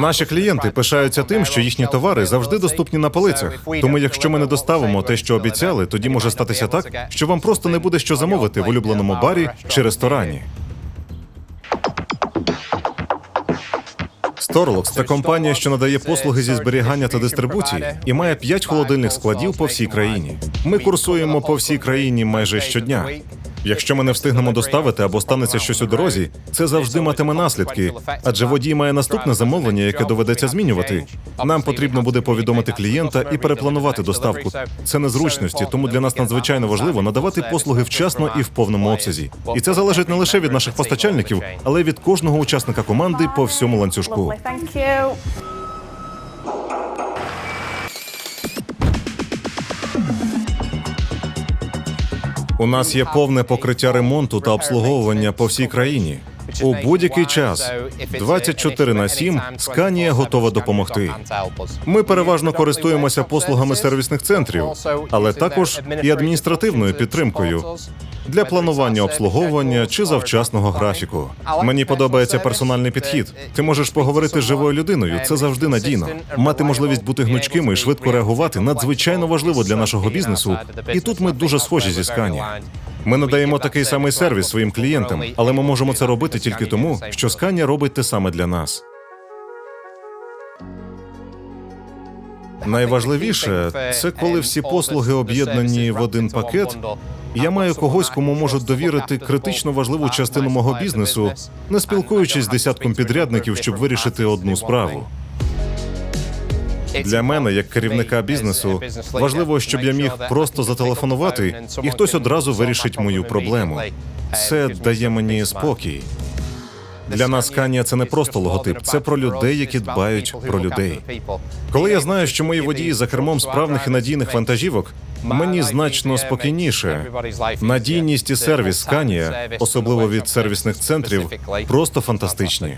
Наші клієнти пишаються тим, що їхні товари завжди доступні на полицях. Тому, якщо ми не доставимо те, що обіцяли, тоді може статися так, що вам просто не буде що замовити в улюбленому барі чи ресторані. Storelox – це компанія, що надає послуги зі зберігання та дистрибуції, і має 5 холодильних складів по всій країні. Ми курсуємо по всій країні майже щодня. Якщо ми не встигнемо доставити або станеться щось у дорозі, це завжди матиме наслідки, адже водій має наступне замовлення, яке доведеться змінювати. Нам потрібно буде повідомити клієнта і перепланувати доставку. Це незручності, тому для нас надзвичайно важливо надавати послуги вчасно і в повному обсязі. І це залежить не лише від наших постачальників, але й від кожного учасника команди по всьому ланцюжку. У нас є повне покриття ремонту та обслуговування по всій країні. У будь-який час 24 на 7 Сканія готова допомогти. Ми переважно користуємося послугами сервісних центрів, але також і адміністративною підтримкою для планування обслуговування чи завчасного графіку. Мені подобається персональний підхід. Ти можеш поговорити з живою людиною. Це завжди надійно. Мати можливість бути гнучкими і швидко реагувати надзвичайно важливо для нашого бізнесу. І тут ми дуже схожі зі Скані. Ми надаємо такий самий сервіс своїм клієнтам, але ми можемо це робити тільки тому, що Сканія робить те саме для нас. Найважливіше це коли всі послуги об'єднані в один пакет. Я маю когось, кому можу довірити критично важливу частину мого бізнесу, не спілкуючись з десятком підрядників, щоб вирішити одну справу. Для мене, як керівника бізнесу, важливо, щоб я міг просто зателефонувати, і хтось одразу вирішить мою проблему. Це дає мені спокій. Для нас Канія це не просто логотип, це про людей, які дбають про людей. Коли я знаю, що мої водії за кермом справних і надійних вантажівок, мені значно спокійніше. Надійність і сервіс Сканія, особливо від сервісних центрів, просто фантастичні.